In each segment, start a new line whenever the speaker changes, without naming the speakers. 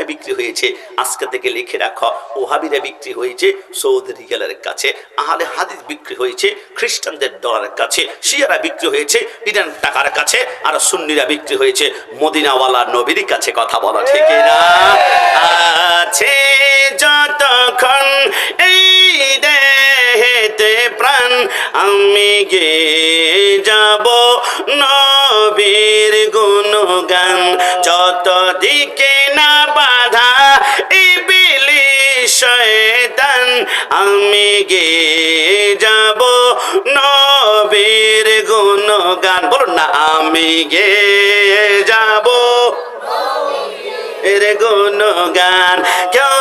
কোথায় বিক্রি হয়েছে। আজকে থেকে লিখে রাখো। ওহাবিরা বিক্রি হয়েছে সৌদি রিয়ালের কাছে। আহলে হাদিস বিক্রি হয়েছে খ্রিস্টানদের ডলারের কাছে। শিয়ারা বিক্রি হয়েছে ইরান টাকার কাছে। আর সুন্নিরা বিক্রি হয়েছে মদিনাওয়ালা নবীর কাছে কথা বলা ঠিক না আছে যতক্ষণ এই দেহেতে প্রাণ, আমি গে যাব নবীর গুণগান। যত দিকে না শয়তান আমি গে যাব নবীর গুণগান। বলুন না আমি গে যাব এর গুণগান। কেউ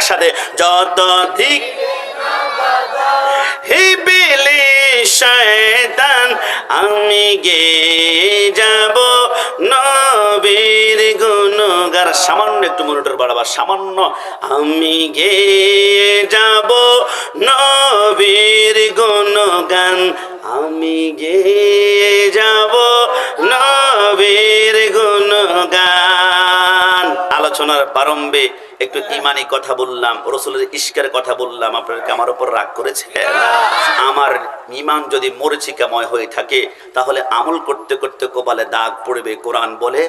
একসাথে যত দিক হিবিলি শয়তান, আমি গে যাব নবীর গুণগার। সামান্য একটু মনিটর বাড়াবার, সামান্য আমি গে যাব নবীর গুণগান, আমি গে প্রারম্ভে একটু ইমানি কথা বললাম, রসুলের ইস্কের কথা বললাম, আপনাদেরকে আমার উপর রাগ করেছে? আমার ইমান যদি মরিচিকাময় হয়ে থাকে, তাহলে আমল করতে করতে কপালে দাগ পড়বে, কোরআন বলে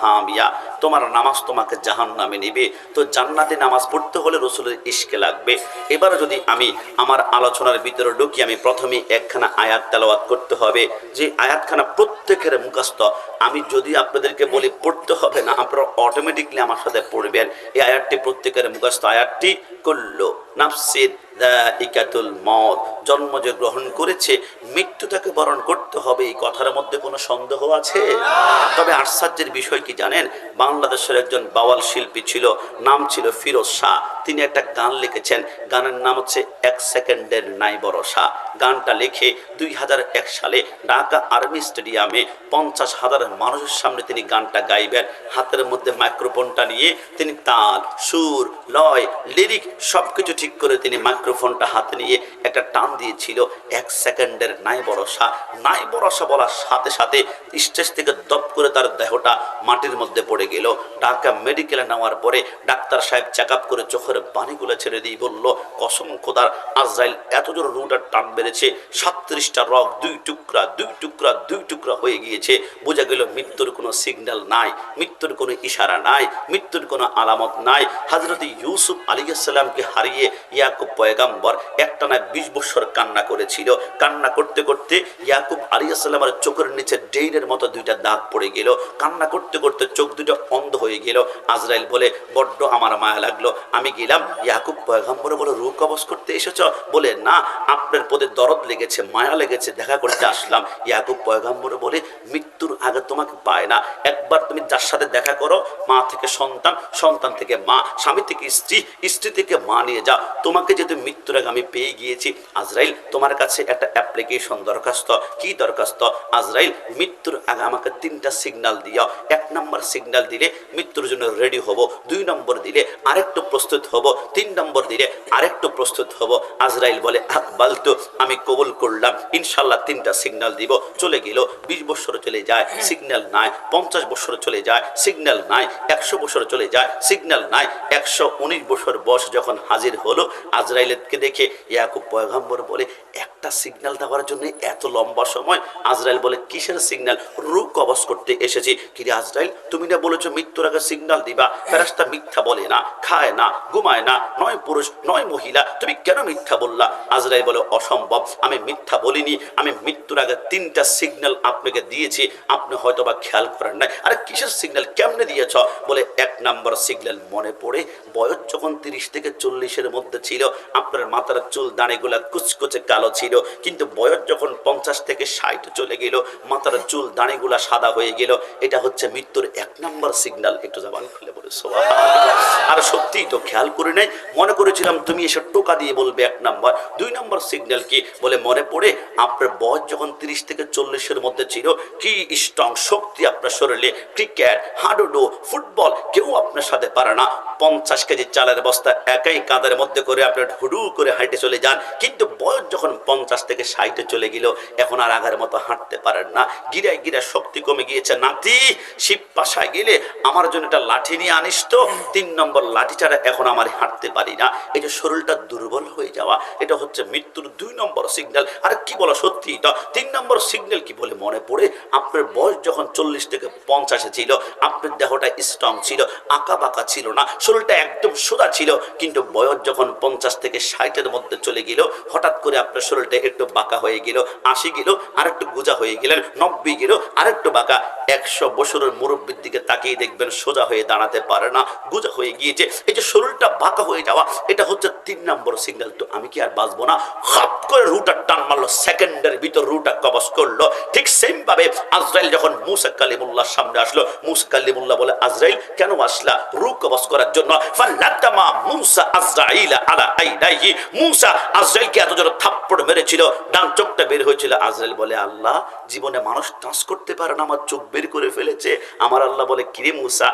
হামিয়া। তোমার নামাজ তোমাকে জাহান নামে নিবে। তো জান্নাতে নামাজ পড়তে হলে রসুলের ইস্কে লাগবে। এবার যদি আমি আমার আলোচনার ভিতরে ঢুকি, আমি প্রথমে একখানা আয়াত তেলাওয়াত করতে হবে। যে আয়াতখানা প্রত্যেকের মুখস্থ। আমি যদি আপনাদেরকে বলি, পড়তে হবে না, আপনারা অটোমেটিকলি আমার সাথে পড়বেন। এই আয়াতটি প্রত্যেকের মুখস্থ। আয়াতটি করল নাফসির ইকাতুল মত জন্ম যে গ্রহণ করেছে মৃত্যু তাকে বরণ করতে হবে, এই কথার মধ্যে কোনো সন্দেহ আছে? তবে আশ্চর্যের বিষয় কি জানেন? বাংলাদেশের একজন বাওয়াল শিল্পী ছিল, নাম ছিল ফিরোজ শাহ। তিনি একটা গান লিখেছেন, গানের নাম হচ্ছে এক সেকেন্ডের নাই বড় ভরসা গানটা লিখে দুই হাজার এক সালে ঢাকা আর্মি স্টেডিয়ামে পঞ্চাশ হাজার মানুষের সামনে তিনি গানটা গাইবেন। হাতের মধ্যে মাইক্রোফোনটা নিয়ে তিনি তাল, সুর, লয়, লিরিক সব কিছু ঠিক করে তিনি মাইক্রোফোনটা হাতে নিয়ে একটা টান দিয়েছিল। এক সেকেন্ডের নাই ভরসা। নাই ভরসা বলার সাথে সাথে স্টেজ থেকে দপ করে তার দেহটা মাটির মধ্যে পড়ে গেল। ঢাকা মেডিকেলে নেওয়ার পরে ডাক্তার সাহেব চেক আপ করে চোখের পানিগুলো ছেড়ে দিয়ে বলল, কসম খোদার, আজরাইল এত জোর রুটার টান বেড়েছে। সাতত্রিশটা রক দুই টুকরা দুই টুকরা দুই টুকরা হয়ে গিয়েছে। বোঝা গেল মৃত্যুর কোনো সিগন্যাল নাই, মৃত্যুর কোনো ইশারা নাই, মৃত্যুর কোনো আলামত নাই। হাজরত ইউসুফ আলিয়াল্লামকে হারিয়ে ইয়াকুব পয়গাম্বর একটা না বিশ বছর কান্না করেছিল। কান্না করতে করতে ইয়াকুব আলিয়াল্লামের চোখের নিচে ডেইনের মতো দুইটা দাগ পড়ে গেল। কান্না করতে করতে চোখ দুটো অন্ধ হয়ে গেল। আজরাইল বলে, বড্ড আমার মায়া লাগল। আমি গেলাম, ইয়াকুব পয়গাম্বরে বলে রূপ কবচ করতে এসেছ? বলে, না, আপনার পদে দরদ লেগেছে, মায়া লেগেছে, দেখা করতে আসলাম। ইয়াকুব পয়গাম্বরে বলে, মৃত্যুর আগে তোমাকে পায় না। একবার তুমি যার সাথে দেখা করো, মা থেকে সন্তান সন্তান থেকে মা, স্বামী থেকে স্ত্রী স্ত্রী থেকে মা নিয়ে যাও। তোমাকে যেহেতু মৃত্যুর আগে আমি পেয়ে গিয়েছি। আজরাইল, তোমার কাছে একটা অ্যাপ্লিকেশন দরখাস্ত। কি দরখাস্ত? আজরাইল, মৃত্যুর আগে আমাকে তিনটা সিগন্যাল দিও। এক নম্বর সিগন্যাল দিলে মৃত্যুর জন্য রেডি হব। দুই নম্বর দিলে আরেকটু প্রস্তুত হব। তিন নম্বর দিলে আরেকটু প্রস্তুত হব। আজরাইল বলে আকবাল তো আমি কবুল করলাম। ইনশাল্লাহ তিনটা সিগনাল দিব। চলে গেল, বিশ বছর চলে যায় সিগন্যাল নাই। পঞ্চাশ বছর চলে যায় সিগন্যাল নাই। একশো বছর চলে যায় সিগন্যাল নাই। একশো উনিশ বছর বয়স যখন হাজির হলো আজরাইলকে দেখে ইয়াকুব পয়গাম্বর বলে, একটা সিগন্যাল দেওয়ার জন্য এত লম্বা সময়? আজরাইল বলে, কিসের সিগন্যাল রূপ কবচ করতে এসেছি। কিরে আজরাইল, তুমি না বলেছ মৃত্যুর আগে সিগন্যাল দিবা? ফেরাস্তা মিথ্যা বলে না, খায় না, ঘুমায় না, নয় পুরুষ, নয় মহিলা, তুমি কেন মিথ্যা বললা? আজরাইল বলে, অসম্ভব, আমি মিথ্যা বলিনি, আমি মৃত্যুর আগে তিনটা সিগন্যাল আপনাকে দিয়েছি, আপনি হয়তো বা খেয়াল করেন নাই। আরে কিসের সিগন্যাল কেমনে দিয়েছ? বলে, এক নম্বর সিগন্যাল মনে পড়ে, বয়স যখন তিরিশ থেকে চল্লিশের মধ্যে ছিল আপনার মাথার চুল দাঁড়িগুলা কুচকুচে কালো ছিল, কিন্তু বয়স যখন পঞ্চাশ থেকে ষাট চলে গেল, মাথার চুল দাঁড়িগুলা সাদা হয়ে গেল, এটা হচ্ছে মৃত্যুর এক নম্বর সিগন্যাল একটু জবান খুলে বলে আর সত্যি তো খেয়াল করে নাই, মনে করেছিলাম তুমি এসে টোকা দিয়ে বলবে এক নাম্বার। দুই নম্বর সিগন্যাল কি? বলে মনে পড়ে আপনার বয়স যখন তিরিশ থেকে চল্লিশের মধ্যে ছিল, কি স্ট্রং শক্তি আপনার শরীরে ক্রিকেট হাডুডু ফুটবল কেউ আপনার সাথে পারে না। পঞ্চাশ কেজি চালের বস্তা একাই কাঁধের মধ্যে করে আপনি হুডু করে হাঁটে চলে যান। কিন্তু বয়স যখন পঞ্চাশ থেকে ষাটে চলে গেল, এখন আর আগের মতো হাঁটতে পারেন না। গিরায় গিরায় শক্তি কমে গিয়েছে। নাতি, শিব পাশায় গেলে আমার জন্য একটা লাঠি নিয়ে আনিস তো। তিন নম্বর লাঠি ছাড়া এখন আমার হাঁটতে পারি না। এই যে শরীরটা দুর্বল হয়ে যাওয়া, এটা হচ্ছে মৃত্যুর দুই নম্বর সিগন্যাল আর কি বলো সত্যি এটা? তিন নম্বর সিগন্যাল কি বলে মনে পড়ে? আপনার বয়স যখন চল্লিশ থেকে পঞ্চাশে ছিল, আপনার দেহটা স্ট্রং ছিল আঁকা বাঁকা ছিল না, শরীরটা একদম সোজা ছিল। কিন্তু বয়স যখন পঞ্চাশ থেকে ষাটের মধ্যে চলে গেল। হঠাৎ করে আপনার শরীরটা একটু বাঁকা হয়ে গেল, আশি গেল আর একটু গোজা হয়ে গেলেন, নব্বই গেল আর একটু বাঁকা। একশো বছরের মুরব্বীর দিকে তাকিয়ে দেখবেন সোজা হয়ে দাঁড়াতে পারে না, গোজা হয়ে গিয়েছে। এই যে শরীরটা বাঁকা হয়ে যাওয়া, এটা হচ্ছে তিন নম্বর সিগন্যাল তো আমি কি আর বাঁচবো না? হপ করে রুটা টান মারলো সেকেন্ডের ভিতর রুটা কবচ করল। ঠিক সেম ভাবে আজরাইল যখন মুসা কালিমুল্লাহর সামনে আসলো, মুসা কালিমুল্লাহ বলে, আজরাইল, কেন আসলা রু কবচ করার জন্য? ফাল্লাতামা মুসা আজরাইল আলা মুসা আজরাইলকে এত থাপ্পড় মেরেছিল? ডান চোখটা বের হয়েছিল। আজরাইল বলে, আল্লাহ, জীবনে মানুষ করতে পারে না, আমার চোখ বের করে ফেলেছে। আমার আল্লাহ বলে, কিরে মুসা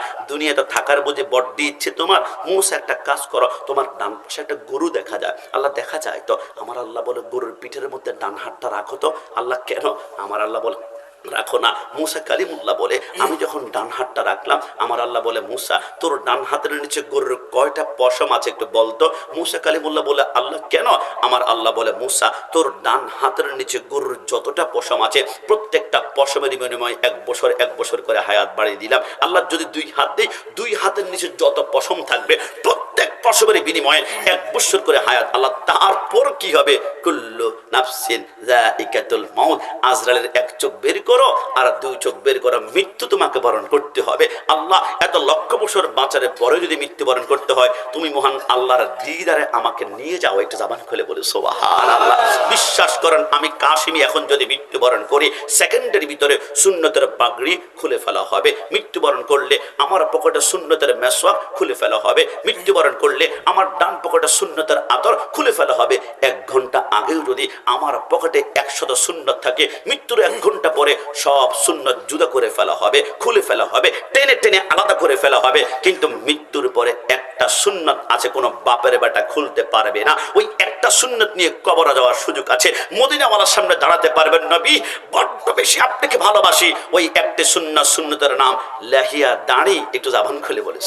থাকার বুঝে বড্ডি ইচ্ছে তোমার? মুসা, একটা কাজ করো, তোমার ডান পাশে একটা গরু দেখা যায়। আল্লাহ দেখা যায় তো? আমার আল্লাহ বলে, গরুর পিঠের মধ্যে ডান হাতটা রাখো তো। আল্লাহ, কেন? আমার আল্লাহ বলে রাখো না। মুসা কালিমুল্লাহ বলে, আমি যখন ডান হাতটা রাখলাম, আমার আল্লাহ বলে, মুসা, তোর ডান হাতের নিচে গরুর কয়টা পশম আছে একটু বলতো মুসা কালিমুল্লাহ বলে, আল্লাহ কেন? আমার আল্লাহ বলে, মুসা, তোর ডান হাতের নিচে গরুর যতটা পশম আছে, প্রত্যেকটা পশমের বিনিময়ে এক বছর এক বছর করে হায়াত বাড়িয়ে দিলাম। আল্লাহ যদি দুই হাত দেই দুই হাতের নিচে যত পশম থাকবে, প্রত্যেক পশমের বিনিময়ে এক বছর করে হায়াত আল্লাহ তারপর কি হবে? কুল্লু নাফসিন জাইকাতুল মাউত। আজরালের এক চোখ বের করো আর দুই চোখ বের করো। মৃত্যু তোমাকে বরণ করতে হবে। আল্লাহ এত লক্ষ বছর বাঁচারের পরে যদি মৃত্যুবরণ করতে হয়, তুমি মহান আল্লাহর দিদারে আমাকে নিয়ে যাও। একটু জাবান খুলে বলে সোবাহান আল্লাহ বিশ্বাস করেন, আমি কাশিমি। এখন যদি মৃত্যুবরণ করি, সেকেন্ডের ভিতরে শূন্যতের পাগড়ি খুলে ফেলা হবে। মৃত্যুবরণ করলে আমার পকেটে শূন্যতের মেসওয়াক খুলে ফেলা হবে। মৃত্যুবরণ করলে আমার ডান পকেটে শূন্যতার আতর খুলে ফেলা হবে। এক ঘণ্টা আগেও যদি আমার পকেটে একশত শূন্যত থাকে, মৃত্যুর এক ঘণ্টা পরে সব শূন্যত জুদা করে ফেলা হবে, খুলে ফেলা হবে, টেনে টেনে আলাদা করে ফেলা হবে। কিন্তু মৃত্যুর পরে একটা সুন্নত আছে, কোনো বাপের বেটা খুলতে পারবে না। ওই একটা সুন্নত নিয়ে কবরা যাওয়ার সুযোগ আছে। মদিনাওয়ালার সামনে দাঁড়াতে পারবেন নবী। বড্ড বেশি আপনাকে ভালোবাসি। ওই একটা সুন্নত, সুন্নতের নাম লাহিয়া দাঁড়ি। একটু জাবান খুলে বলে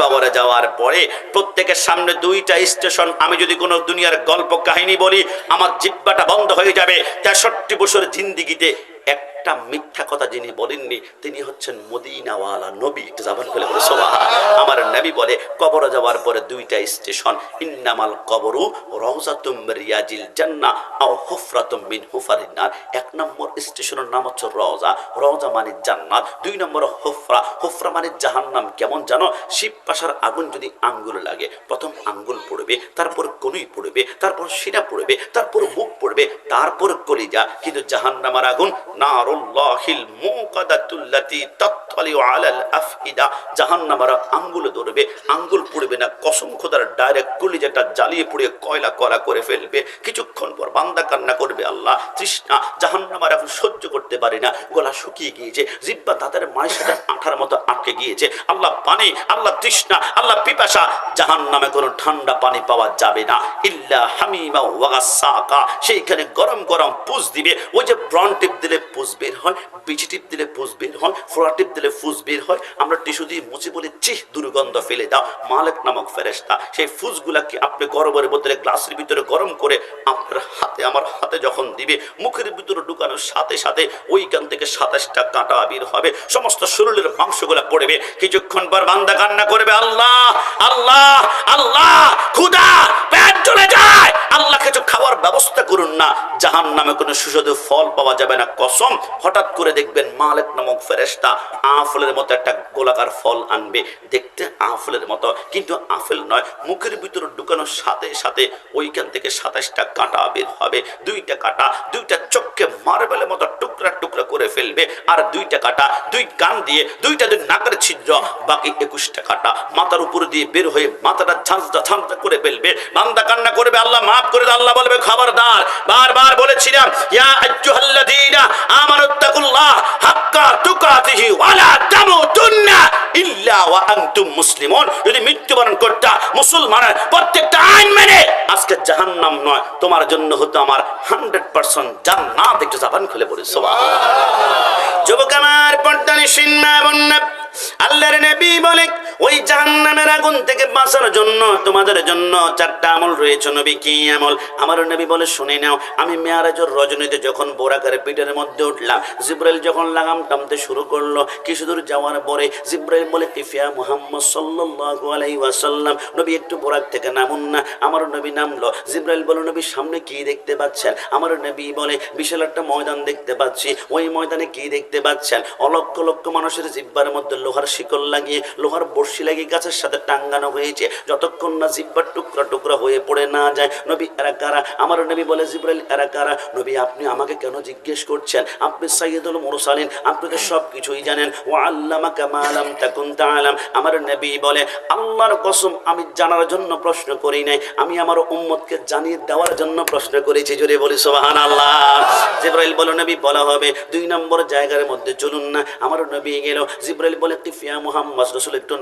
কবরে যাওয়ার পরে প্রত্যেকের সামনে দুইটা স্টেশন। আমি যদি কোনো দুনিয়ার গল্প কাহিনী বলি, আমার জিব্বাটা বন্ধ হয়ে যাবে। তেষট্টি বছর জিন্দিগিতে একটা মিথ্যা কথা যিনি বলেননি, তিনি হচ্ছেন মদিনাওয়ালা নবী। জাবান খুলে বলে আমার নবী বলে, কবরে যাওয়ার পরে দুইটা স্টেশন, ইন্নামাল কবরু রওজাতুম রিয়াজিল জান্নাহ আও হুফরাতুম মিন হুফারিন নার। এক নম্বর স্টেশনের নাম হচ্ছে রওজা। রওজা মানে জান্নাত। দুই নম্বর হুফরা। হুফরা মানে জাহান্নাম। কেমন জানো? শিব পাশার আগুন যদি আঙ্গুলে লাগে, প্রথম আঙ্গুল পড়বে, তারপর কনুই পড়বে, তারপর শিরা পড়বে, তারপর মুখ পড়বে, তারপর কলিজা। কিন্তু জাহান্নামার আগুন الله الموقدة التي تطلع আঙ্গুলে ধরবে, আঙ্গুল পড়বে না, কসম খোদার ডাইরেক্ট জ্বালিয়ে পুড়িয়ে কয়লা করা করে ফেলবে। কিছুক্ষণ পর বান্দা কান্না করবে, আল্লাহ তৃষ্ণা জাহান্নামার এখন সহ্য করতে পারে না। গলা শুকিয়ে গিয়েছে, জিব্বা তাদের মায়ের সাথে আঠার মতো আটকে গিয়েছে। আল্লাহ পানি, আল্লাহ তৃষ্ণা, আল্লাহ পিপাসা, জাহান্নামে কোনো ঠান্ডা পানি পাওয়া যাবে না। ইল্লা হামিমা ওয়াগাসাকা সেইখানে গরম গরম পুষ দিবে। ওই যে ব্রন টিপ দিলে পুষ বের হয়, বিচি টিপ দিলে পুষ বের হয় ফোড়া টিপ দিলে ফুস বের হয়। আমরা টিস্যু দিয়ে মুছে বলে চিহ দুর্গন্ধ ফেলে দাও, মালেক নামক ফেরেস্তা সেই ফুসগুলাকে আপনি গরমের বোতলে গ্লাসের ভিতরে গরম করে আপনার হাতে, আমার হাতে যখন দিবে, মুখের ভিতরে ঢুকানোর সাথে সাথে ওইখান থেকে সাতাশটা কাঁটা আবির হবে। সমস্ত শরীরের মাংসগুলা পড়বে। কিছুক্ষণ পর বান্দা কান্না করবে, আল্লাহ আল্লাহ আল্লাহ খুদা পেট চলে যায়। আল্লাহ, কিছু খাওয়ার ব্যবস্থা করুন না। জাহান নামে কোনো সুস্বাদু ফল পাওয়া যাবে না, কসম। হঠাৎ করে দেখবেন মালিক নামক ফেরেস্তা আফলের মতো একটা গোলাকার ফল আনবে। দেখতে আফলের মতো, কিন্তু আফেল নয়, মুখের ভিতরে ঢুকানোর সাথে সাথে ওইখান থেকে সাতাশটা কাঁটা বের হবে। দুইটা কাঁটা, দুইটা চোখকে মার্বেলের মতো টুকরা টুকরা করে ফেলবে, আর দুইটা কাঁটা, দুই কান দিয়ে, দুইটা দুই নাকের ছিদ্র, বাকি একুশটা কাঁটা মাথার উপর দিয়ে বের হয়ে মাথাটা ঝাঁঝটা ঝাঁঝটা করে ফেলবে। বান্দা কান্না করবে, আল্লাহ মাফ করে আল্লাহ বলবে, খবরদার, বারবার বলেছিলাম, ইয়া আইয়ুহাল্লাযীনা আমানুত্তাকুল্লাহ হাক্কা তুকাতিহি ওয়ালা তামুতুন্না ইল্লা ওয়া আজকে জাহান্নাম নয়, তোমার জন্য হতো আমার 100% জান্নাত। একটু জাবান খুলে বলি, সুবহানাল্লাহ। যুবক আমার পর্দা নিশিন বন্যা আল্লাহর নবী বলে, ওই জাহান্নামের আগুন থেকে বাঁচার জন্য তোমাদের জন্য চারটা আমল রয়েছে নবী, কি আমল? আমার নবী বলে, শুনে নাও, আমি মেয়ারাজের রজনীতে যখন মধ্যে উঠলাম, জিব্রাইল যখন লাগাম শুরু করল যাওয়ার পরে জিব্রাইল বলে মুহাম্মদ সাল্লাল্লাহু আলাইহি ওয়াসাল্লাম, নবী একটু বোরাক থেকে নামুন না। আমার নবী নামলো, জিব্রাইল বলে নবী, সামনে কি দেখতে পাচ্ছেন? আমার নবী বলে, বিশাল একটা ময়দান দেখতে পাচ্ছি। ওই ময়দানে কি দেখতে পাচ্ছেন? অলক্ষ লক্ষ মানুষের জিব্বার মধ্যে লোহার শিকল লাগিয়ে, লোহার বর্ষি লাগিয়ে গাছের সাথে টাঙ্গানো হয়েছে। যতক্ষণ না জিব্বার টুকরা টুকরা হয়ে পড়ে না যায়, নবী এরা কারা? আমার নবী বলে, জিব্রাইল এরা কারা? নবী, আপনি আমাকে কেন জিজ্ঞেস করছেন? আপনি সাইয়দুল মুরসালিন, আপনি তো সব কিছুই জানেন। ও আল্লামা কামালাম তাকুন তাআলাম। আমার নবী বলে, আল্লাহর কসম, আমি জানার জন্য প্রশ্ন করি নাই। আমি আমার উম্মতকে জানিয়ে দেওয়ার জন্য প্রশ্ন করেছি, জোরে বলি সুবহানাল্লাহ। জিব্রাইল বলে, নবী, বলা হবে, দুই নম্বর জায়গার মধ্যে চলুন না। আমার নবী গেল, জিব্রাইল বলে একটু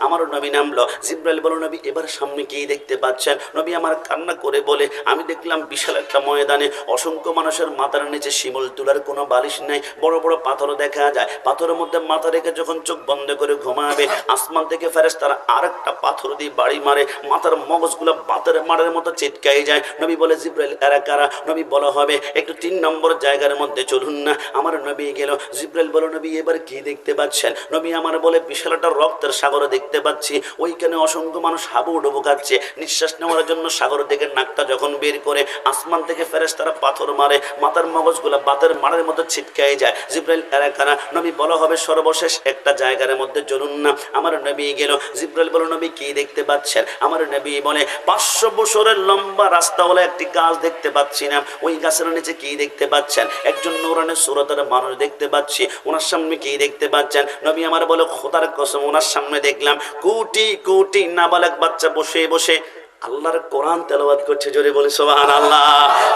আমার নবী নামলো। জিব্রাইল বলো নবী, এবার সামনে কি দেখতে পাচ্ছেন? নবী আমার কান্না করে বলে, আমি দেখলাম বিশাল একটা ময়দানে অসংখ্য মানুষের মাথার নিচে শিমুল তুলার কোনো বালিশ নাই। বড় বড় পাথর দেখা যায়। পাথরের মধ্যে মাথা রেখে যখন চোখ বন্ধ করে ঘুমাবে, আসমান থেকে ফেরেস তারা আরেকটা পাথর দিয়ে বাড়ি মারে। মাথার মগজগুলো বাতের মারের মতো চিটকাই যায়। নবী বলে, জিব্রাইল, এরা কারা? নবী বলা হবে, একটু তিন নম্বর জায়গার মধ্যে চলুন না। আমার নবী গেল। জিব্রাইল বলো নবী, এবার কি দেখতে পাচ্ছেন? নবী আমার বলে বিশাল একটা রক্তের সাগর দেখতে পাচ্ছি, ওইখানে অসংখ্য মানুষ হাবু ডুবু খাচ্ছে। নিঃশ্বাস নেওয়ার জন্য সাগর থেকে নাকটা যখন বের করে, আসমান থেকে ফেরেস তারা পাথর মারে, মাথার মগজগুলো বাতের মারের মতো ছিটকাই যায়। জিব্রাইল এলাকারা নবী বলা হবে সর্বশেষ একটা জায়গার মধ্যে চলুন না। আমার নবী গেল। জিব্রাইল বলো নবী, কি দেখতে পাচ্ছেন? আমার নবী বলে, পাঁচশো বছরের লম্বা রাস্তা রাস্তাওয়ালা একটি গাছ দেখতে পাচ্ছি না। ওই গাছের নিচে কি দেখতে পাচ্ছেন? একজন নৌরানের সুরতের মানুষ দেখতে পাচ্ছি। ওনার সামনে কি দেখতে পাচ্ছেন? নবী আমার বলো খোদার কসম ওনার সামনে দেখলাম কোটি কোটি নাবালক বাচ্চা বসে বসে আল্লাহর কোরআন তেলাওয়াত করছে, জোরে বলে সোহান আল্লাহ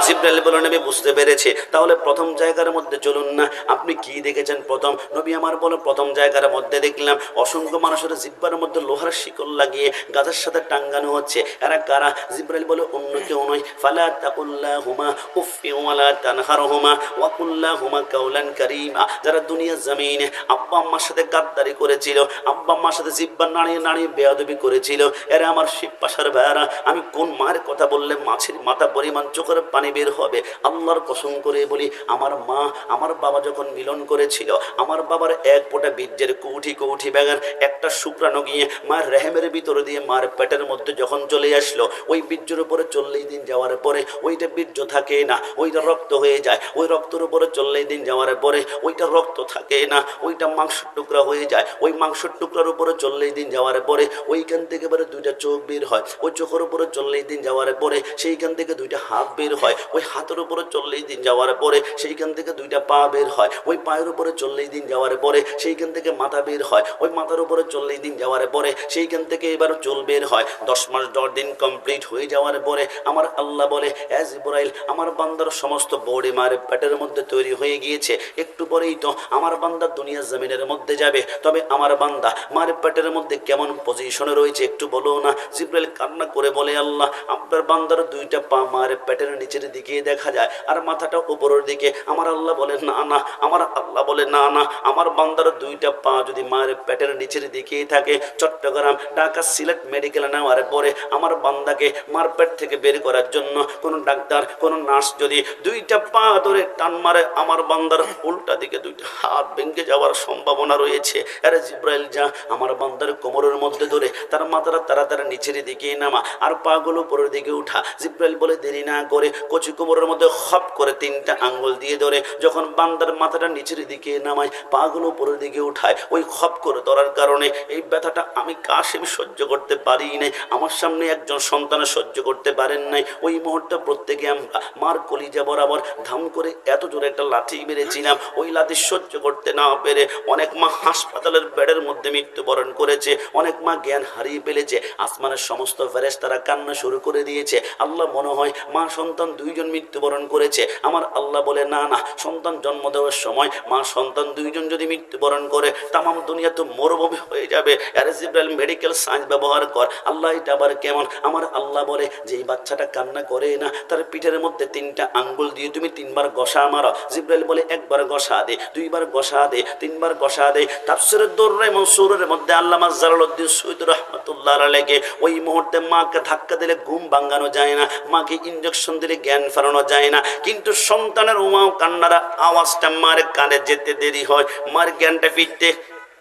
জিব্রাইল বলে নবী, বুঝতে পেরেছে। তাহলে প্রথম জায়গার মধ্যে চলুন না। আপনি কি দেখেছেন প্রথম? নবী আমার বলে, প্রথম জায়গার মধ্যে দেখলাম অসংখ্য মানুষের জিব্বার মধ্যে লোহার শিকল লাগিয়ে গাছের সাথে টাঙ্গানো হচ্ছে। এরা কারা? জিব্রাইল বলে, অন্য কেউ নয়। ফালা তাকুল্লাহ হুমা উফি ওয়ালা তানহার হুমা ওয়াকুল্লাহ হুমা কাউলান কারিমা। যারা দুনিয়া জমিনে আব্বা আম্মার সাথে গাদ্দারি করেছিল, আব্বা আম্মার সাথে জিব্বার নাড়িয়ে নাড়িয়ে বেয়াদবি করেছিল, এরা আমার শিব পাশার ভাইয়ারা। আমি কোন মায়ের কথা বললে মাছের মাথা পরিমাণ চোখের পানি বের হবে? আল্লাহর কসম করে বলি, আমার মা, আমার বাবা যখন মিলন করেছিল, আমার বাবার এক পোটা বীর্যের কৌঠি কৌঠি ব্যাগার একটা শুক্রাণু গিয়ে মায়ের রেহেমের ভিতরে দিয়ে মার পেটের মধ্যে যখন চলে আসলো, ওই বীর্যের উপরে চল্লিশ দিন যাওয়ার পরে ওইটা বীর্য থাকে না, ওইটা রক্ত হয়ে যায়। ওই রক্তের উপরে চল্লিশ দিন যাওয়ার পরে ওইটা রক্ত থাকে না, ওইটা মাংসের টুকরা হয়ে যায়। ওই মাংসের টুকরার উপরে চল্লিশ দিন যাওয়ার পরে ওইখান থেকে এবারে দুইটা চোখ বের হয়। ওই চোখের উপরে চল্লিশ দিন যাওয়ার পরে সেইখান থেকে দুইটা হাত বের হয়। ওই হাতের উপরে চল্লিশ দিন যাওয়ার পরে সেইখান থেকে দুইটা পা বের হয়। ওই পায়ের উপরে চল্লিশ দিন যাওয়ার পরে সেইখান থেকে মাথা বের হয়। ওই মাথার উপরে চল্লিশ দিন যাওয়ার পরে সেইখান থেকে এবার চুল বের হয়। দশ মাস, দশ দিন কমপ্লিট হয়ে যাওয়ার পরে আমার আল্লাহ বলে অ্যাজ ইব্রাইল আমার বান্দার সমস্ত বডি মায়ের পেটের মধ্যে তৈরি হয়ে গিয়েছে। একটু পরেই তো আমার বান্দা দুনিয়া জমিনের মধ্যে যাবে। তবে আমার বান্দা মার পেটের মধ্যে কেমন পজিশনে রয়েছে একটু বলো না। জিব্রাইল কান্না করে বলে, আল্লাহ, আপনার বান্দার দুইটা পা মার পেটের নিচের দিকে দেখা যায় আর মাথাটা উপরের দিকে। আমার আল্লাহ বলে, না না। আমার আল্লাহ বলে, না না। আমার বান্দার দুইটা পা যদি মায়ের পেটের নিচের দিকেই থাকে, চট্টগ্রাম ঢাকা সিলেট মেডিকেল নেওয়ার পরে আমার বান্দাকে মার পেট থেকে বের করার জন্য কোনো ডাক্তার, কোনো নার্স যদি দুইটা পা ধরে টান মারে, আমার বান্দার উল্টা দিকে দুইটা হাত ভেঙে যাওয়ার সম্ভাবনা রয়েছে। আরে জিব্রাইল, যা আমার বান্দার কোমরের মধ্যে ধরে তার মাথাটা তাড়াতাড়ি নিচের দিকে নামা। আর পাগুলো উপরের দিকে উঠা। জিব্রাইল বলে, দেরি না করে কচি কোমরের মধ্যে হপ করে তিনটা আঙ্গুল দিয়ে ধরে, যখন বান্দার মাথাটা নিচের দিকে নামায়, পাগুলো উপরের দিকে উঠায়, ওই খপ করে ধরার কারণে এই ব্যথাটা আমি কাশিম সহ্য করতে পারি নাই, আমার সামনে একজন সন্তানের সহ্য করতে পারেন নাই। ওই মুহূর্তে প্রত্যেকে আমরা, মার কলিজা বরাবর ধাম করে এত জোরে একটা লাঠি মেরেছিলাম, ওই লাঠি সহ্য করতে না পেরে অনেক মা হাসপাতালের বেডের মধ্যে মৃত্যুবরণ করেছে, অনেক মা জ্ঞান হারিয়ে ফেলেছে, আসমানের সমস্ত ফেরেস তারা কান্না শুরু করে দিয়েছে। আল্লাহ মনে হয়, মা সন্তান দুইজন মৃত্যুবরণ করেছে। আমার আল্লাহ বলে, না না, সন্তান জন্ম দেওয়ার সময় মা সন্তান দুইজন যদি মৃত্যুবরণ করে, তামাম দুনিয়া তো মরুভূমি হয়ে যাবে। আরে জিব্রাইল মেডিকেল সায়েন্স ব্যবহার কর। আল্লাহ এটা আবার কেমন? আমার আল্লাহ বলে যে এই বাচ্চাটা কান্না করে না, তার পিঠের মধ্যে তিনটা আঙ্গুল দিয়ে তুমি তিনবার গসা মারো। জিব্রাইল বলে, একবার গসা দে, দুইবার গসা দে, তিনবার গসা দে। তাফসিরের দৌড়ে মনসুরের মধ্যে আল্লামা জালালউদ্দিন সৈয়দ রহমাতুল্লাহ আলাইকে ওই মুহূর্তে মাকে ধাক্কা দিলে ঘুম ভাঙানো যায় না, মাকে ইঞ্জেকশন দিলে জ্ঞান ফেরানো যায় না। কিন্তু সন্তানের উমাও কান্নারা আওয়াজটা মার কানে যেতে দেরি হয়। মার জ্ঞানটা ফিরতে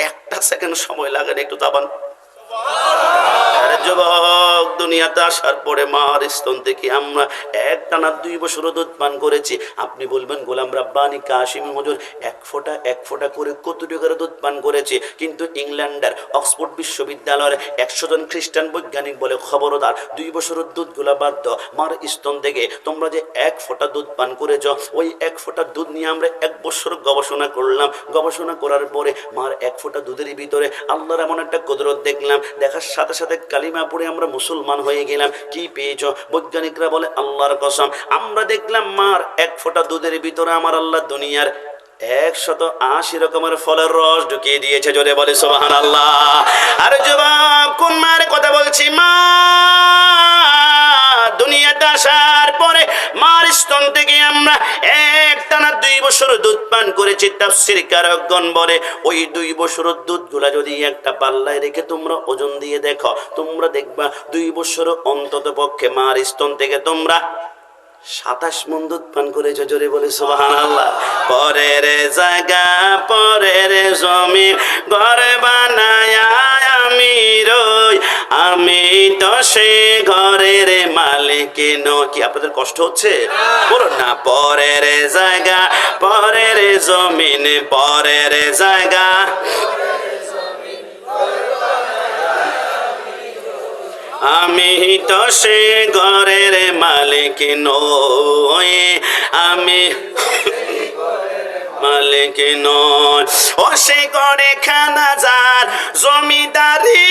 একটা সেকেন্ড সময় লাগে একটু দাবান। যুবক দুনিয়াতে আসার পরে মার স্তন থেকে আমরা এক টানা দুই বছর দুধ পান করেছি। আপনি বলবেন, গোলাম রাব্বানি, কাশিম হুজুর এক ফোঁটা এক ফোঁটা করে কতটুকু করে দুধ পান করেছে? কিন্তু ইংল্যান্ডের অক্সফোর্ড বিশ্ববিদ্যালয়ের একশো জন খ্রিস্টান বৈজ্ঞানিক বলে খবরদার দুই বছরের দুধগুলা বাদ দাও মার স্তন থেকে তোমরা যে এক ফোঁটা দুধ পান করেছ, ওই এক ফোঁটা দুধ নিয়ে আমরা এক বছর গবেষণা করলাম। গবেষণা করার পরে মার এক ফোঁটা দুধের ভিতরে আল্লাহর এমন একটা কুদরত দেখলাম। দেখার সাথে সাথে কালিমা পড়ে আমরা মুসলমান হয়ে গেলাম। কি পেয়েছ? বৈজ্ঞানিকরা বলে, আল্লাহর কসম। আমরা দেখলাম, মার এক ফোঁটা দুধের ভিতরে আমার আল্লাহ দুনিয়ার একশত আশি রকমের ফলের রস ঢুকিয়ে দিয়েছে। জোরে বলে সোহান আল্লাহ আরে জবাব, কোন মায়ের কথা বলছি? মা! দুনিয়াতে আসার পরে মার স্তন থেকে আমরা এক টানা দুই বছর দুধ পান করেছি, তাফসির কারকগণ বলে, ওই দুই বছর দুধগুলা যদি একটা পাল্লায় রেখে তোমরা ওজন দিয়ে দেখো, তোমরা দেখবা দুই বছর অন্তত পক্ষে মার স্তন থেকে তোমরা সাতাশ মন দুধ পান করেছ, জোরে বলে সোহান আল্লাহ পরের জায়গা, পরের জমিন ঘরে বানায় আমি রই। আমি তো সে ঘরের মালিক কি আপনাদের কষ্ট হচ্ছে? বলুন না, পরের জায়গা, পরের জমিন, পরের জায়গা। তো সে ঘরের মালিক নই, আমি মালিক নয় ও সে ঘরে খানা যার জমিদারি।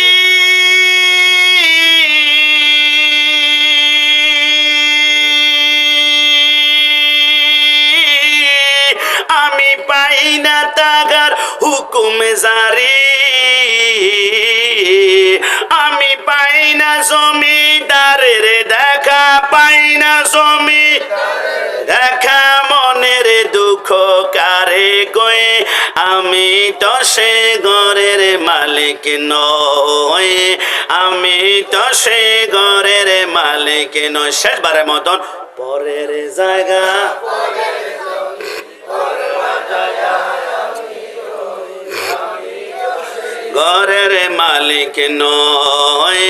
আমি পাই না তাগার হুকুম জারি। পাই না জমিদারের দেখা পাই না জমি। দেখা মনের দুঃখ কারে গয়ে আমি তো সে ঘরের মালিক নয় আমি তো সে ঘরের মালিক নয় শেষবারের মতন পরের জায়গা। ঘরের মালিক নয়।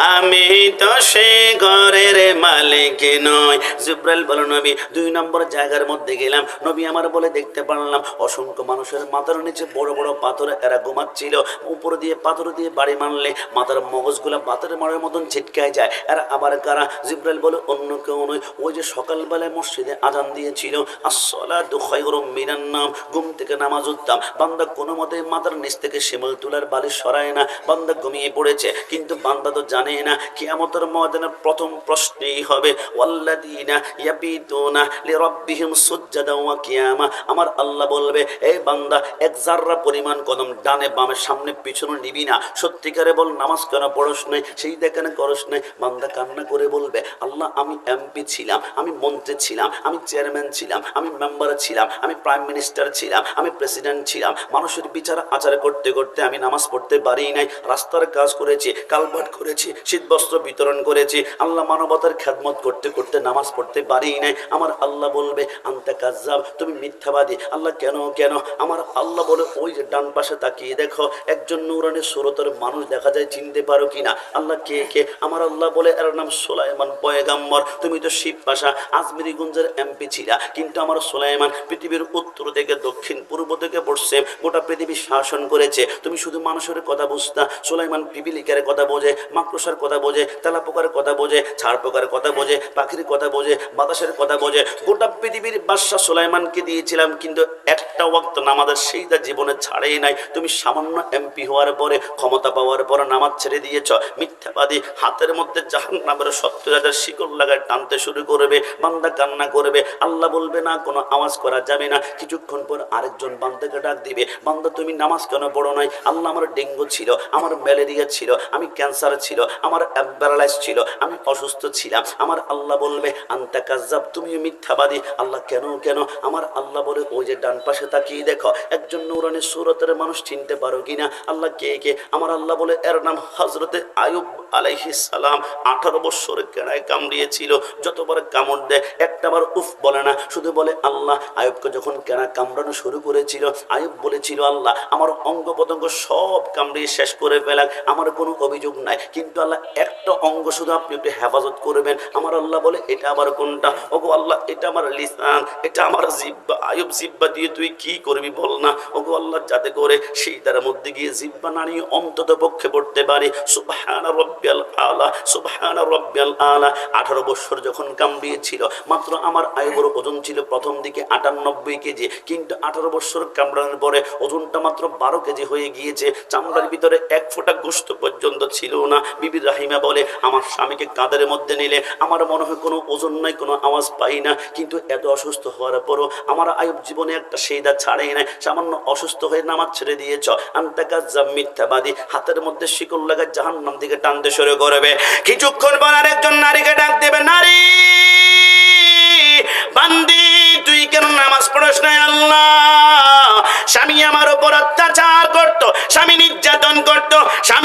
আমি তো সে ঘরের মালিক নয় জিব্রাইল বলো নবী, দুই নম্বর জায়গার মধ্যে গেলাম। নবী আমার বলে দেখতে পারলাম, অসংখ্য মানুষের মাথার নিচে বড় বড় পাথর এরা ঘুমাচ্ছিল। উপর দিয়ে পাথর দিয়ে বাড়ি মারলে মাথার মগজগুলা পাথরের মারের মতন ছিটকায় যায়। এরা আবার কারা? জিব্রাইল বলে অন্য কেউ নয় ওই যে সকালবেলায় মসজিদে আজান দিয়েছিল। আসলা দুখাইরম মিনার নাম। ঘুম থেকে নামাজ উঠতাম। বান্দা কোনো মতে মাথার নিচ থেকে শিমল তুলার বালিশ সরায় না। বান্দা ঘুমিয়ে পড়েছে। কিন্তু বান্দা তো জানে না কিয়ামতের ময়দানের প্রথম প্রশ্নই হবে ওয়াল্লাদিনা ইয়াবিতুনা লিরাব্বিহিম সুজ্জাদা ওয়া কিয়ামা। আমার আল্লাহ বলবে এই বান্দা, এক জাররা পরিমাণ কদম ডানে বামে সামনে পিছনে নিবি না। সত্যিকারে বল, নামাজ কেন পড়স নাই সেই দেখানে করস নাই? বান্দা কান্না করে বলবে, আল্লাহ, আমি এমপি ছিলাম, আমি মন্ত্রী ছিলাম, আমি চেয়ারম্যান ছিলাম, আমি মেম্বার ছিলাম, আমি প্রাইম মিনিস্টার ছিলাম, আমি প্রেসিডেন্ট ছিলাম। মানুষের বিচার আচার করতে করতে আমি নামাজ পড়তে পারি নাই। রাস্তার কাজ করেছি, কালভার্ট করেছি শীত বস্ত্র বিতরণ করেছি। আল্লাহ মানবতার খ্যাতমত করতে করতে নামাজ পড়তে পারি নাই। আমার আল্লাহ বলবে, আন্তা কাজাব তুমি মিথ্যাবাদী। আল্লাহ কেন কেন? আমার আল্লাহ বলে, ওই যে ডান পাশে তাকিয়ে দেখো, একজন নুরানের সুরতর মানুষ দেখা যায় চিনতে পারো কিনা? আল্লাহ কে কে? আমার আল্লাহ বলে, এর নাম সোলাইমান পয়গাম্বর। তুমি তো শিব পাশা, আজমিরিগঞ্জের এমপি ছিলা। কিন্তু আমার সোলাইমান পৃথিবীর উত্তর থেকে দক্ষিণ পূর্ব থেকে পশ্চিম, গোটা পৃথিবী শাসন করেছে। তুমি শুধু মানুষের কথা বুঝতা। সোলাইমান পিপিলিকার কথা বোঝে। মাকড়সার কথা বোঝে, তেলা পোকার কথা বোঝে ছাড় পোকার কথা বোঝে, পাখির কথা বোঝে, বাতাসের কথা বোঝে। গোটা পৃথিবীর বাদশাহ সোলাইমানকে দিয়েছিলাম, কিন্তু একটা ওয়াক্ত নামাজের সেইটা জীবনে ছাড়েই নাই। তুমি সামান্য এমপি হওয়ার পরে, ক্ষমতা পাওয়ার পরে নামাজ ছেড়ে দিয়েছ। মিথ্যাবাদী, হাতের মধ্যে জাহান নামের সত্তর হাজার শিকড় লাগায় টানতে শুরু করবে, বান্দা কান্না করবে। আল্লাহ বলবে, না, কোনো আওয়াজ করা যাবে না। কিছুক্ষণ পর আরেকজন বান্দাকে ডাক দিবে, বান্দা, তুমি নামাজ কেন পড়ো নাই? আল্লাহ আমার ডেঙ্গু ছিল, আমার ম্যালেরিয়া ছিল, আমি ক্যান্সার ছিল আমার প্যারালাইজ ছিল, আমি অসুস্থ ছিলাম। আমার আল্লাহ বলবে, আন্তা কাজাব তুমিও মিথ্যাবাদী। আল্লাহ কেন কেন? আমার আল্লাহ বলে, ওই যে ডান পাশে তাকিয়ে দেখো, একজন নৌরানের সুরতের মানুষ চিনতে পারো কিনা? আল্লাহ কে কে? আমার আল্লাহ বলে, এর নাম হজরতে আয়ুব আলাইহিস সালাম। আঠারো বছর কেনায় কামড়িয়েছিল, যতবার কামড় দেয়, একটাবার উফ বলে না। শুধু বলে, আল্লাহ, আয়ুবকে যখন কেনা কামড়ানো শুরু করেছিল, আয়ুব বলেছিল, আল্লাহ, আমার অঙ্গ প্রত্যঙ্গ সব কামড়িয়ে শেষ করে ফেলাক, আমার কোনো অভিযোগ নাই। কিন্তু আল্লাহ একটা অঙ্গ শুধু আপনি একটু হেফাজত করবেন। আমার আল্লাহ বলে, এটা আবার কোনটা? ওগো আল্লাহ, এটা আমার লিসান, এটা আমার জিব্বা আয়ুব জিব্বা দিয়ে তুই কি করবি বল না? ওগো আল্লাহ, যাতে করে সেই তার মধ্যে গিয়ে জিব্বা নাড়িয়ে অন্তত পক্ষে পড়তে পারে। সুবহান রব্বিয়াল আলা, সুবহান রব্বিয়াল আলা। আঠারো বছর যখন কামড়িয়েছিল, মাত্র আমার আয়ুবর ওজন ছিল প্রথম দিকে আটানব্বই কেজি। কিন্তু আঠারো বছর কামড়ানোর পরে ওজনটা মাত্র বারো কেজি হয়ে গিয়েছে। চামড়ার ভিতরে এক ফোঁটা গোস্ত পর্যন্ত ছিল না। বিবি রাহিমা বলে, আমার স্বামীকে কাদের মধ্যে নিলে আমার মনে হয় কোনো ওজন নাই, কোনো আওয়াজ পাই না। কিন্তু এত অসুস্থ হওয়ার পরও আমার আয়ব জীবনে একটা সেইদা ছাড়েই নাই। সামান্য অসুস্থ হয়ে নামাজ ছেড়ে দিয়েছ। আন্তাকা জাম মিথ্যাবাদী হাতের মধ্যে শিকল লাগা জাহান্নাম দিকে টানতে শুরু করবে। কিছুক্ষণ পর আরেকজন নারীকে ডাক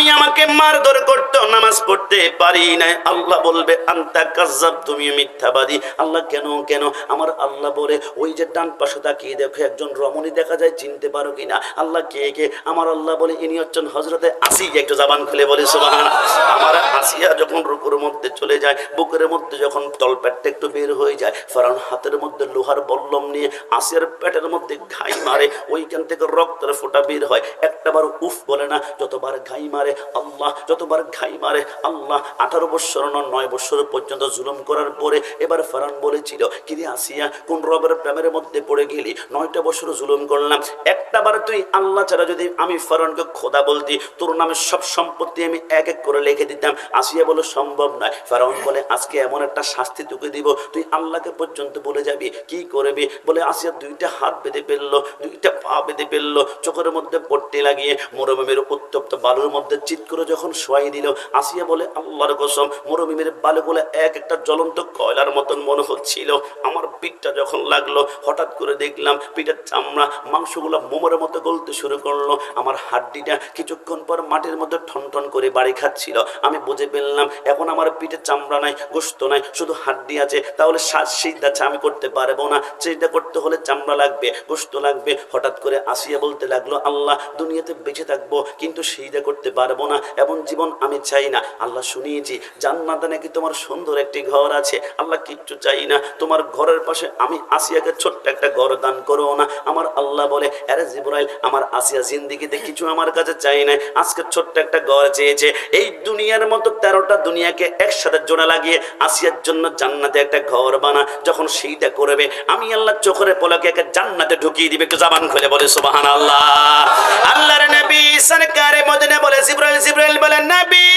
স্বামী আমাকে মারধর করতো, নামাজ পড়তে পারি না আল্লাহ বলবে, আন্তা কাজাব তুমি মিথ্যাবাদী। আল্লাহ কেন কেন? আমার আল্লাহ বলে, ওই যে ডান পাশে তাকিয়ে দেখো, একজন রমণী দেখা যায়, চিনতে পারো কিনা? আল্লাহ কে কে? আমার আল্লাহ বলে, ইনি হচ্ছেন হজরতে আসি। একটু জাবান খুলে বলে সুবাহান আমার আসিয়া যখন রুকুর মধ্যে চলে যায়, বুকের মধ্যে যখন তলপেটটা একটু বের হয়ে যায় ফরান হাতের মধ্যে লোহার বল্লম নিয়ে আসিয়ার পেটের মধ্যে ঘাই মারে, ওইখান থেকে রক্তের ফোঁটা বের হয়। একটাবার উফ বলে না, যতবার ঘাই মারে আল্লাহ, যতবার ঘাই মারে, আল্লাহ, আঠারো বছর নয় বছর পর্যন্ত জুলুম করার পরে এবার ফরান বলেছিল, কিরে আসিয়া, কোন রবের প্রেমের মধ্যে পড়ে গেলি? নয়টা বছর জুলুম করলাম। একটাবার তুই আল্লাহ ছাড়া যদি আমি ফরানকে খোদা বলতি, তোর নামে সব সম্পত্তি আমি এক এক করে লিখে দিতাম। আসিয়া বলে, সম্ভব নয়। ফেরাউন বলে, আজকে এমন একটা শাস্তি তোকে দিব, তুই আল্লাহকে পর্যন্ত বলে যাবি, কি করবি? বলে, আসিয়া দুইটা হাত বেঁধে ফেলল, দুইটা পা বেঁধে ফেলল, চোখের মধ্যে পট্টি লাগিয়ে, মরুভূমির উত্তপ্ত বালুর মধ্যে চিৎ করে যখন শোয়াই দিল, আসিয়া বলে, আল্লাহর কসম, মরুভূমির বালুগুলো এক একটা জ্বলন্ত কয়লার মতন মনে হচ্ছিল। আমার পিঠটা যখন লাগল, হঠাৎ করে দেখলাম পিঠের চামড়া, মাংসগুলো মোমরের মতো গলতে শুরু করল। আমার হাড্ডিটা কিছুক্ষণ পর মাটির মধ্যে ঠন ঠন করে বাড়ি খাচ্ছিল। আমি বুঝে ফেললাম, এখন আমার পিঠে চামড়া নাই গোস্ত নাই, শুধু হাড্ডি আছে। তাহলে শ্বাস সিদ্ধ আছে, আমি করতে পারব না। সেইটা করতে হলে চামড়া লাগবে গোস্ত লাগবে। হঠাৎ করে আসিয়া বলতে লাগল, আল্লাহ, দুনিয়াতে বেঁচে থাকব, কিন্তু সেইটা করতে পারব না, এমন জীবন আমি চাই না। আল্লাহ শুনিয়েছি, জান্নাতে নাকি তোমার সুন্দর একটি ঘর আছে। আল্লাহ কিচ্ছু চাই না। তোমার ঘরের পাশে আমি আসিয়াকে ছোট্ট একটা ঘর দান করো না। আমার আল্লাহ বলে, আরে জিবরাইল, আমার আসিয়া জিন্দিগিতে কিছু আমার কাছে চাই না আজকে ছোট্ট একটা ঘর চেয়েছে। এই দুনিয়ার মতো তেরোটা দুনিয়াকে একসাথে জোড়া লাগিয়ে আসিয়ার জন্য জান্নাতে একটা ঘর বানা। যখন সেইটা করবে, আমি আল্লাহ চোখের পলকে একে জান্নাতে ঢুকিয়ে দিবে। একটু জাবান খুলে বলে সুবাহান আল্লাহ আল্লাহর নবী সরকারে মদিনে বলে, জিব্রাইল জিব্রাইল বলেন নবী!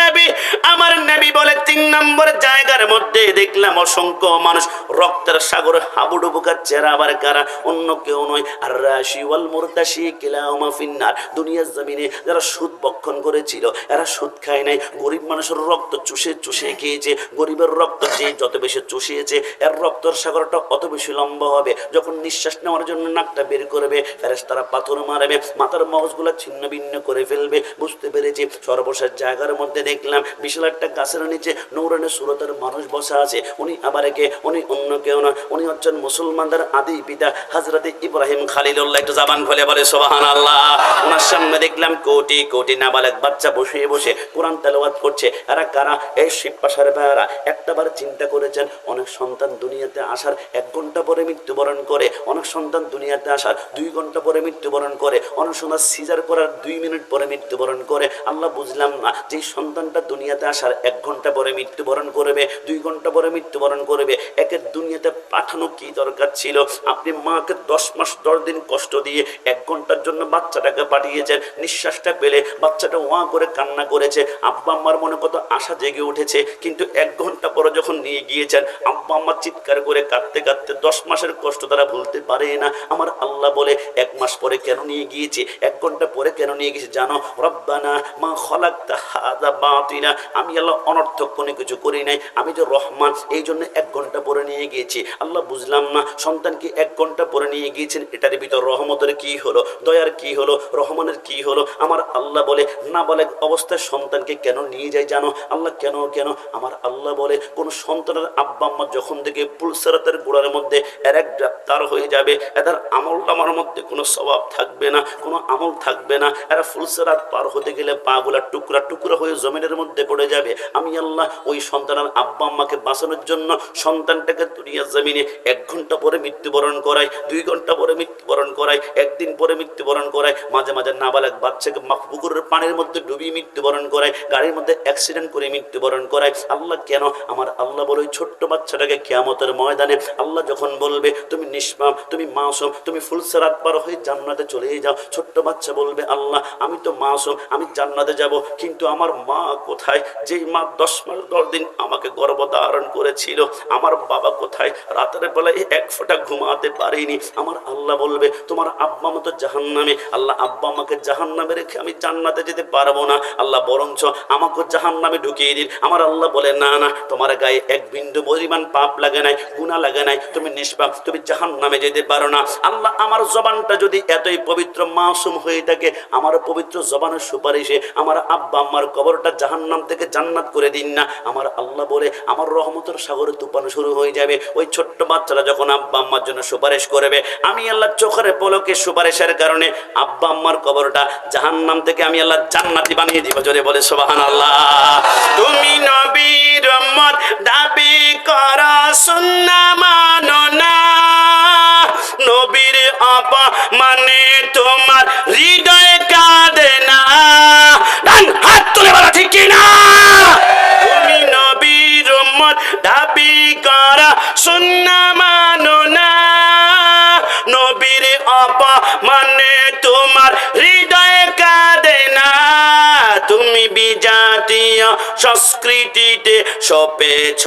নবী। আমার নবী বলে তিন নম্বর জায়গার মধ্যে দেখলাম অসংখ্য মানুষ রক্তের সাগরে হাবুডুবু খাচ্ছে আবার কারা? অন্য কেউ নয়। আর রাশি ওয়াল মুরতাশি কিলাহুমা ফিন্নার। দুনিয়ার জমিনে যারা সুদ বক্ষণ করেছিল, এরা সুদ খায় নাই। গরিব মানুষের রক্ত চুষে চুষে খেয়েছে। গরিবের রক্ত যে যত বেশি চুষিয়েছে, এর রক্তের সাগরটা অত বেশি লম্বা হবে। যখন নিঃশ্বাস নেওয়ার জন্য নাকটা বের করবে ফেরেস তারা পাথর মারবে, মাথার মগজগুলো ছিন্ন ভিন্ন করে ফেলবে। বুঝতে পেরেছি, সর্বশেষ জায়গার মধ্যে দেখলাম, বিশাল একটা গাছের নিচে নৌরানে সুরতের মানুষ বসা আছে। উনি আবার কে উনি অন্য কেউ না। উনি হচ্ছেন মুসলমানদের আদি পিতা হাজরতে ইব্রাহিম খালিলুল্লাহ। একটু জাবান খুলে বলে সোবাহান আল্লাহ ওনার সামনে দেখলাম কোটি কোটি নাবালক বাচ্চা বসে বসে কোরআন তেলাওয়াত করছে। এরা কারা? এই শিব পাশার ভাইয়ারা। একটাবার চিন্তা করেছেন, অনেক সন্তান দুনিয়াতে আসার এক ঘণ্টা পরে মৃত্যুবরণ করে। অনেক সন্তান দুনিয়াতে আসার দুই ঘণ্টা পরে মৃত্যুবরণ করে। অনেক সন্তান সিজার করার দুই মিনিট পরে মৃত্যুবরণ করে। আল্লাহ বুঝলাম না যে সন্তানটা দুনিয়াতে আসার এক ঘণ্টা পরে মৃত্যুবরণ করবে, দুই ঘণ্টা পরে মৃত্যুবরণ করবে। একের দুনিয়াতে পাঠানো কি দরকার ছিল? আপনি মাকে দশ মাস, দশ দিন কষ্ট দিয়ে এক ঘণ্টার জন্য বাচ্চাটাকে পাঠিয়েছেন। নিঃশ্বাসটা পেলে বাচ্চাটা ওয়া করে কান্না করেছে। আব্বা আম্মার মনে কত আশা জেগে উঠেছে, কিন্তু এক ঘণ্টা পরে যখন নিয়ে গিয়েছেন, আব্বা আম্মা চিৎকার করে কাঁদতে কাঁদতে দশ মাসের কষ্ট তারা ভুলতে পারে না। আমার আল্লাহ বলে, এক মাস পরে কেন নিয়ে গিয়েছে? এক ঘণ্টা পরে কেন নিয়ে গেছে জানো, রব্বানা মা খলাক্তা হাদা বাতিনা। আমি আল্লাহ অনর্থক কোনো কিছু করি নাই। আমি যে রহমান, এই জন্য এক ঘণ্টা পরে নিয়ে গিয়েছি। আল্লাহ বুঝলাম না, সন্তানকে এক ঘণ্টা পরে নিয়ে গিয়েছেন, এটার ভিতর রহমতের কি হলো, দয়ার কি হলো, রহমানের কি হলো? আমার আল্লাহ বলে, না বলে অবস্থায় সন্তানকে কেন নিয়ে যায় জানো? আল্লাহ কেন কেন? আমার আল্লাহ বলে, কোন সন্তানের আব্বা আম্মা যখন থেকে পুলসারাতের গোড়ার মধ্যে এর এক গ্রেপ্তার হয়ে যাবে, এদের আমল আমার মধ্যে কোনো স্বভাব থাকবে না, কোনো আমল থাকবে না। এরা ফুলসেরাত পার হতে গেলে পাগুলা টুকরা টুকরা হয়ে জমিনের মধ্যে পড়ে যাবে। আমি আল্লাহ ওই সন্তানের আব্বা আম্মাকে বাঁচানোর জন্য সন্তানটাকে দুনিয়ার জমিনে এক ঘণ্টা পরে মৃত্যুবরণ করায় দুই ঘণ্টা পরে মৃত্যুবরণ করায় একদিন পরে মৃত্যুবরণ করায় মাঝে মাঝে নাবালক বাচ্চাকে পুকুরের পানির মধ্যে ডুবিয়ে মৃত্যুবরণ করায় গাড়ির মধ্যে অ্যাক্সিডেন্ট করে মৃত্যুবরণ করায় আল্লাহ কেন? আমার আল্লাহ বলে ওই ছোট্ট বাচ্চাটাকে কেয়ামতের ময়দানে আল্লাহ যখন বলবে, তুমি নিষ্পাপ, তুমি মাসুম, তুমি ফুলসেরাত পার হয়ে জান্নাতে চলে যাও। ছোট্ট বাচ্চা বলবে, আল্লাহ, আমি তো মাসুম, আমি জান্নাতে যাব, কিন্তু আমার মা কোথায়? যেই মা দশ মাস, দশ দিন আমাকে গর্ভ ধারণ করেছিল, আমার বাবা কোথায়? রাতের বেলায় এক ফোঁটা ঘুমাতে পারিনি। আমার আল্লাহ বলবে, তোমার আব্বা মতো জাহান নামে আল্লাহ, আব্বা আমাকে জাহান নামে রেখে আমি জান্নাতে যেতে পারব না। আল্লাহ, বরঞ্চ আমাকে জাহান নামে ঢুকিয়ে দিন। আমার আল্লাহ বলে, না না, তোমার গায়ে এক বিন্দু পরিমাণ পাপ লাগে নাই গুণা লাগে নাই। তুমি নিষ্পাপ, তুমি জাহান নামে যেতে পারো না। আল্লাহ, আমার জবানটা যদি এতই পবিত্র মাসুম হয়ে থাকে, আমার পবিত্র জবানের সুপারিশে আমার আব্বা, আম্মার কবরটা জাহান নাম থেকে জান্নাত করে দিন না। আমার আল্লাহ বলে, আমার রহমতের সাগরে তুফান শুরু হয়ে যাবে। ওই ছোট্ট বাচ্চারা যখন আব্বা আম্মার জন্য সুপারিশ করবে, আমি আল্লাহ চোখের পলকে সুপারিশের কারণে আব্বা আম্মার কবরটা জাহান নাম থেকে আমি আল্লাহ জান্নাতি বানিয়ে দিব। জোরে বলে সোবাহান আল্লাহ তুমি নবীর দাবি কর সুন্না মানো না। নবীর আপা মানে তোমার হৃদয় তুমি নবীর উম্মত, দাবি করা সুন্না মানো না। নবীর অপমানে মানে তোমার হৃদয় কাঁদে না। তুমি বিজাতীয় সংস্কৃতিতে সপেছ